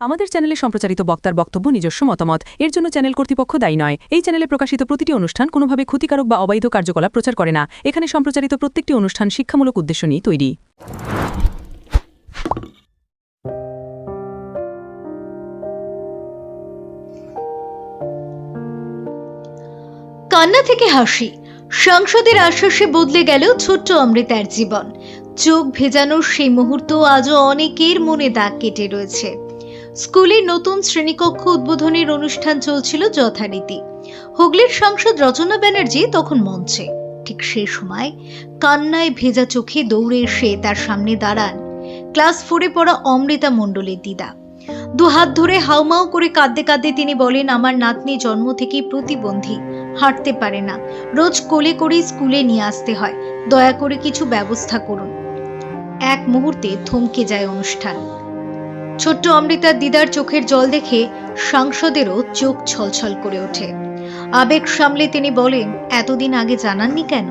আমাদের চ্যানেলে সম্প্রচারিত বক্তার বক্তব্য, নিজস্ব মতামত, এর জন্য চ্যানেল কর্তৃপক্ষ দায়ী নয়। এই চ্যানেলে প্রকাশিত প্রতিটি অনুষ্ঠান কোনোভাবে ক্ষতিকারক বা অবৈধ কার্যকলাপ প্রচার করে না। এখানে সম্প্রচারিত প্রত্যেকটি অনুষ্ঠান শিক্ষামূলক উদ্দেশ্য নিয়ে তৈরি। কান্না থেকে হাসি। সংসদের আশ্বাসে বদলে গেল ছোট্ট অমৃতার জীবন। চোখ ভেজানোর সেই মুহূর্ত আজও অনেকের মনে দাগ কেটে রয়েছে। স্কুলের নতুন শ্রেণীকক্ষ উদ্বোধনের অনুষ্ঠান চলছিল যথারীতি। হুগলির সাংসদ রচনা ব্যানার্জি তখন মঞ্চে। ঠিক সেই সময় কান্নায় ভেজা চোখে দৌড়ে এসে তার সামনে দাঁড়ান ক্লাস ফোরে পড়া অমৃতা মণ্ডলের দিদা। দু হাত ধরে হাউমাউ করে কাঁদতে কাঁদতে তিনি বলেন, আমার নাতনি জন্ম থেকেই প্রতিবন্ধী, হাঁটতে পারে না। রোজ কোলে করে স্কুলে নিয়ে আসতে হয়। দয়া করে কিছু ব্যবস্থা করুন। এক মুহূর্তে থমকে যায় অনুষ্ঠান। ছোট্ট অমৃতার দিদার চোখের জল দেখে সাংসদেরও চোখ ছলছল করে ওঠে। আবেগ সামলে তিনি বলেন, এতদিন আগে জানাননি কেন?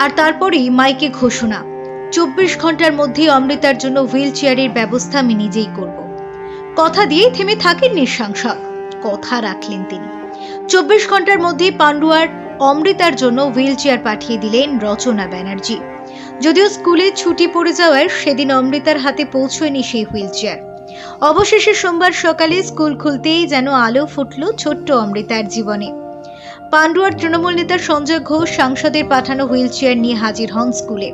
আর তারপরেই মাইকে ঘোষণা, চব্বিশ ঘণ্টার মধ্যে অমৃতার জন্য হুইল চেয়ারের ব্যবস্থা আমি নিজেই করব। কথা দিয়েই থেমে থাকেননি সাংসদ কথা রাখলেন তিনি। চব্বিশ ঘণ্টার মধ্যেই পান্ডুয়ার অমৃতার জন্য হুইল চেয়ার পাঠিয়ে দিলেন রচনা ব্যানার্জি। যদিও স্কুলে ছুটি পড়ে যাওয়ায় সেদিন অমৃতার হাতে পৌঁছয়নি সেই হুইল চেয়ার। অবশেষে সোমবার সকালে স্কুল খুলতেই যেন আলো ফুটল ছোট্ট অমৃতার জীবনে। পান্ডুয়ার তৃণমূল নেতা সঞ্জয় ঘোষ সাংসদের পাঠানো হুইল চেয়ার নিয়ে হাজির হন স্কুলে।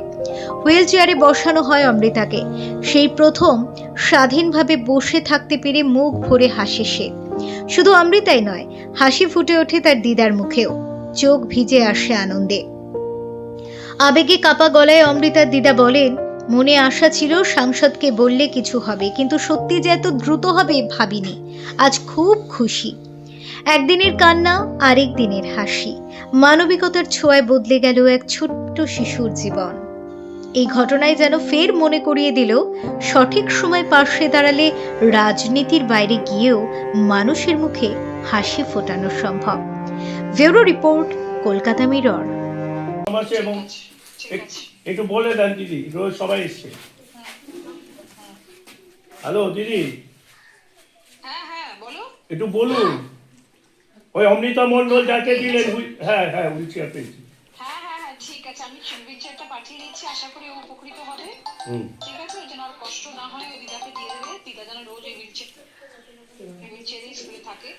হুইল চেয়ারে বসানো হয় অমৃতাকে। সেই প্রথম স্বাধীনভাবে বসে থাকতে পেরে মুখ ভরে হাসে সে। শুধু অমৃতাই নয়, হাসি ফুটে ওঠে তার দিদার মুখেও। চোখ ভিজে আসে আনন্দে। আবেগে কাপা গলায় অমৃতার দিদা বলেন, মনে আশা ছিল সাংসদকে বললে কিছু হবে, কিন্তু সত্যি যে এত দ্রুত হবে ভাবিনি। আজ খুব খুশি। একদিনের কান্না, আরেক দিনের হাসি। মানবিকতার ছোঁয়ায় বদলে গেল এক ছোট্ট শিশুর জীবন। এই ঘটনায় যেন ফের মনে করিয়ে দিল, সঠিক সময় পাশে দাঁড়ালে রাজনীতির বাইরে গিয়েও মানুষের মুখে হাসি ফোটানো সম্ভব। Bureau report, Kolkata Mirror. আছে এবং একটু বলে দেন দিদি রোজ সবাই এসছে। হ্যালো দিদি। হ্যাঁ হ্যাঁ একটু বলুন। ওই অমৃতা মন্ডল যাকে দিলেন হ্যাঁ হ্যাঁ উইচিয়া পেয়েছি। হ্যাঁ ঠিক আছে। আমি বিচারটা পাঠিয়ে দিচ্ছি আশা করি ও উপকৃত হবে। ঠিক আছে যেন আর কষ্ট না হয় ও দিদাকে দিয়ে দেবে। দিদা যেন রোজ এই হুইলচেয়ারে স্কুলে থাকে।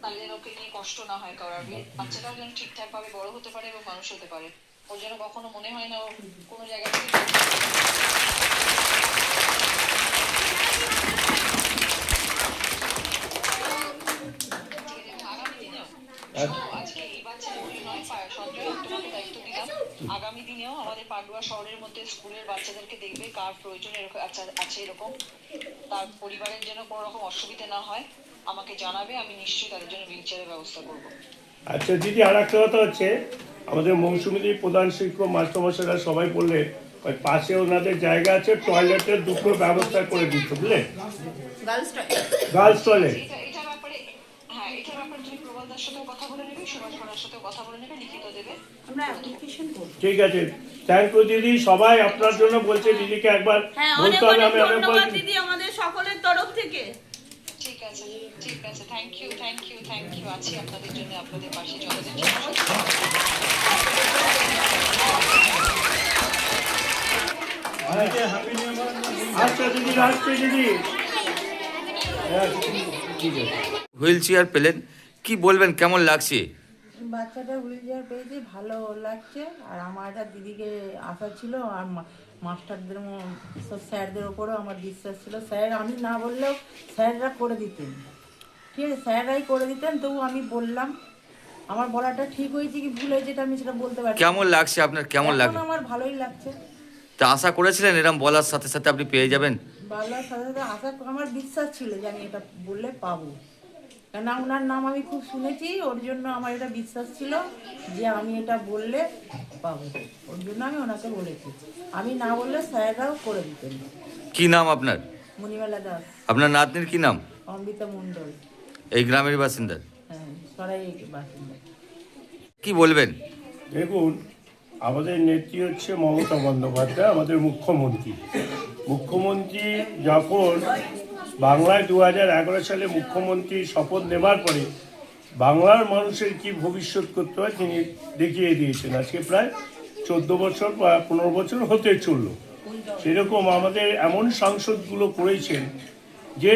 তাহলে যেন ওকে নিয়ে কষ্ট না হয় কারণ বাচ্চাটাও যেন ঠিকঠাক ভাবে বড় হতে পারে এবং মানুষ হতে পারে। ওর যেন কখনো মনে হয় না ও কোনো জায়গা থেকে আগামী দিনেও আমাদের পান্ডুয়া শহরের মধ্যে স্কুলের বাচ্চাদেরকে দেখবে কার প্রয়োজন এরকম আচ্ছা- আছে এরকম। তার পরিবারের যেন কোনো রকম অসুবিধা না হয় আমাকে জানাবে আমি নিশ্চয়ই তাদের জন্য হুইল চেয়ারের ব্যবস্থা করব। আচ্ছা দিদি আর একটা কথা হচ্ছে আমাদের মৌসুমীদি প্রধান শিক্ষক মাস্টারমশাইরা সবাই বললে ওই পাশে ওনাদের জায়গা আছে টয়লেটের দুটো ব্যবস্থা করে দিচ্ছে বুঝলে? Girls toilet. হ্যাঁ ঠিক আছে। থ্যাংক ইউ দিদি। সবাই আপনার জন্য বলছে দিদিকে একবার হ্যাঁ বলতে হবে আমি দিদি আমাদের সকলের তরফ থেকে। হুইল চেয়ার পেলেন। কি বলবেন কেমন লাগছে? বাচ্চাটা হুইল চেয়ার পেয়েছি ভালো লাগছে। আর আমার একটা দিদিকে আশা ছিল আর মাস্টারদের সব স্যারদের ওপরেও আমার বিশ্বাস ছিল। স্যার আমি না বললেও স্যাররা করে দিতেন। ঠিক আছে স্যাররাই করে দিতেন তবু আমি বললাম আমার বলাটা ঠিক হয়েছে কি ভুল হয়েছে এটা আমি সেটা বলতে পারছি না। কেমন লাগছে আপনার? কেমন এখন লাগে আমার ভালোই লাগছে। তা আশা করেছিলেন এরম বলার সাথে সাথে আপনি পেয়ে যাবেন? বলার সাথে সাথে আশা আমার বিশ্বাস ছিল যে আমি এটা বললে পাবো। কেন ওনার নাম আমি খুব শুনেছি ওর জন্য আমার এটা বিশ্বাস ছিল যে আমি এটা বললে পাবো। ওর জন্য আমি ওনাকে বলেছি। আমি না বললে স্যাররাও করে দিতেন। কি নাম আপনার? মণিমেলা দাস। আপনার নাতনির কি নাম? অমৃতা মণ্ডল। এই গ্রামের বাসিন্দা? হ্যাঁ সরাই বাসিন্দা। কি বলবেন? দেখুন আমাদের নেত্রী হচ্ছে মমতা বন্দ্যোপাধ্যায় আমাদের মুখ্যমন্ত্রী। মুখ্যমন্ত্রী যখন বাংলায় দু হাজার এগারো সালে মুখ্যমন্ত্রী শপথ নেবার পরে বাংলার মানুষের কি ভবিষ্যৎ করতে হয় তিনি দেখিয়ে দিয়েছেন। আজকে প্রায় চোদ্দ বছর বা পনেরো বছর হতে চলল। সেরকম আমাদের এমন সাংসদগুলো করেছেন যে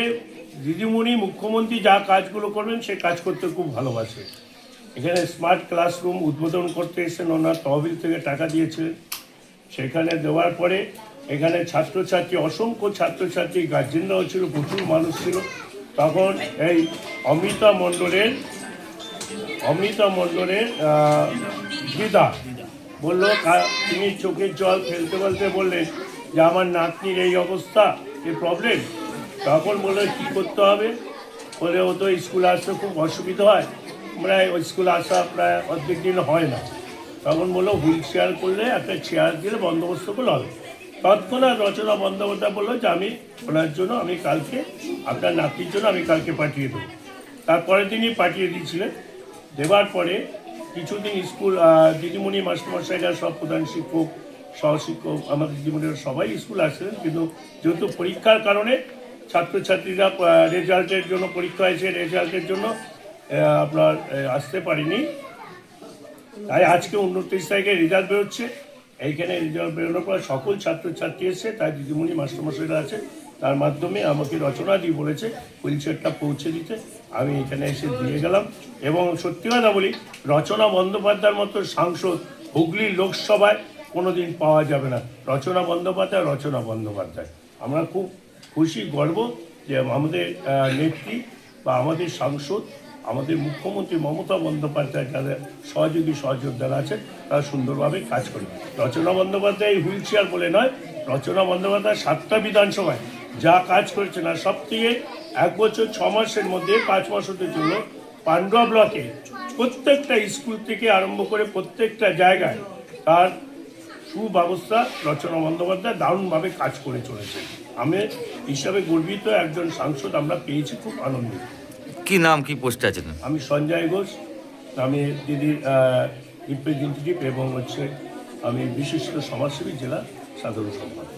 দিদিমণি মুখ্যমন্ত্রী যা কাজগুলো করবেন সে কাজ করতে খুব ভালোবাসে। এখানে স্মার্ট ক্লাসরুম উদ্বোধন করতে এসেছেন, ওনার তহবিল থেকে টাকা দিয়েছিলেন। সেখানে দেওয়ার পরে এখানে ছাত্রছাত্রী, অসংখ্য ছাত্রছাত্রী, গার্জেনরাও ছিল, প্রচুর মানুষ ছিল। তখন এই অমিতা মণ্ডলের অমিতা মণ্ডলের দিদা বলল তিনি চোখের জল ফেলতে ফেলতে বললেন যে, আমার নাতনির এই অবস্থা এই প্রবলেম তখন বলল, কী করতে হবে? বলে, ও তো স্কুলে আসতে খুব অসুবিধা হয়। প্রায় ওই স্কুলে আসা প্রায় অর্ধেক দিন হয় না। তখন বলল, হুইল চেয়ার করলে একটা চেয়ার দিলে বন্দোবস্ত করলে হবে। তৎক্ষণাৎ রচনা বন্দ্যোপাধ্যায় বলল যে আমি ওনার জন্য আমি কালকে আপনার নাতির জন্য আমি কালকে পাঠিয়ে দেবো। তারপরে তিনি পাঠিয়ে দিয়েছিলেন। দেওয়ার পরে কিছুদিন স্কুল দিদিমণি মাস্টারমশাইরা সব প্রধান শিক্ষক, সহশিক্ষক, আমাদের দিদিমণিরা সবাই স্কুল আসছিলেন কিন্তু যেহেতু পরীক্ষার কারণে ছাত্রছাত্রীরা রেজাল্টের জন্য, পরীক্ষা হয়েছে রেজাল্টের জন্য আপনার আসতে পারেনি। তাই আজকে উনত্রিশ তারিখে রেজাল্ট বেরোচ্ছে। এইখানে রেজাল্ট বেরোনোর পর সকল ছাত্রছাত্রী এসছে তাই দিদিমণি, মাস্টারমশাইরা আছে তার মাধ্যমে আমাকে রচনা দিয়ে বলেছে হুইলচেয়ারটা পৌঁছে দিতে। আমি এখানে এসে দিয়ে গেলাম এবং সত্যি কথা বলি, রচনা বন্দ্যোপাধ্যায়ের মতো সাংসদ হুগলি লোকসভায় কোনোদিন পাওয়া যাবে না। রচনা বন্দ্যোপাধ্যায় রচনা বন্দ্যোপাধ্যায়। আমরা খুব খুশি, গর্ব যে আমাদের নেত্রী বা আমাদের সাংসদ আমাদের মুখ্যমন্ত্রী মমতা বন্দ্যোপাধ্যায় যাদের সহযোগী সহযোদ্ধারা আছেন, তারা সুন্দরভাবে কাজ করে। রচনা বন্দ্যোপাধ্যায় হুইল চেয়ার বলে নয়, রচনা বন্দ্যোপাধ্যায় সাতটা বিধানসভায় যা কাজ করেছে না সব থেকে এক বছর ছ মাসের মধ্যে, পাঁচ মাস হতে চলল ব্লকে প্রত্যেকটা স্কুল থেকে আরম্ভ করে প্রত্যেকটা জায়গায় তার সুব্যবস্থা রচনা বন্দ্যোপাধ্যায় দারুণভাবে কাজ করে চলেছে। আমি হিসাবে গর্বিত একজন সাংসদ আমরা পেয়েছি, খুব আনন্দিত। কি নাম, কি পোস্টে আছেন? আমি সঞ্জয় ঘোষ, আমি দিদির রিপ্রেজেন্টেটিভ এবং হচ্ছে আমি বিশিষ্ট সমাজসেবী জেলা সাধারণ সম্পাদক।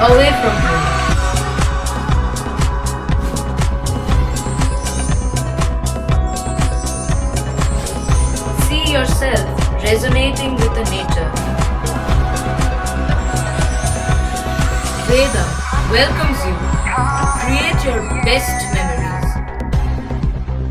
away from home.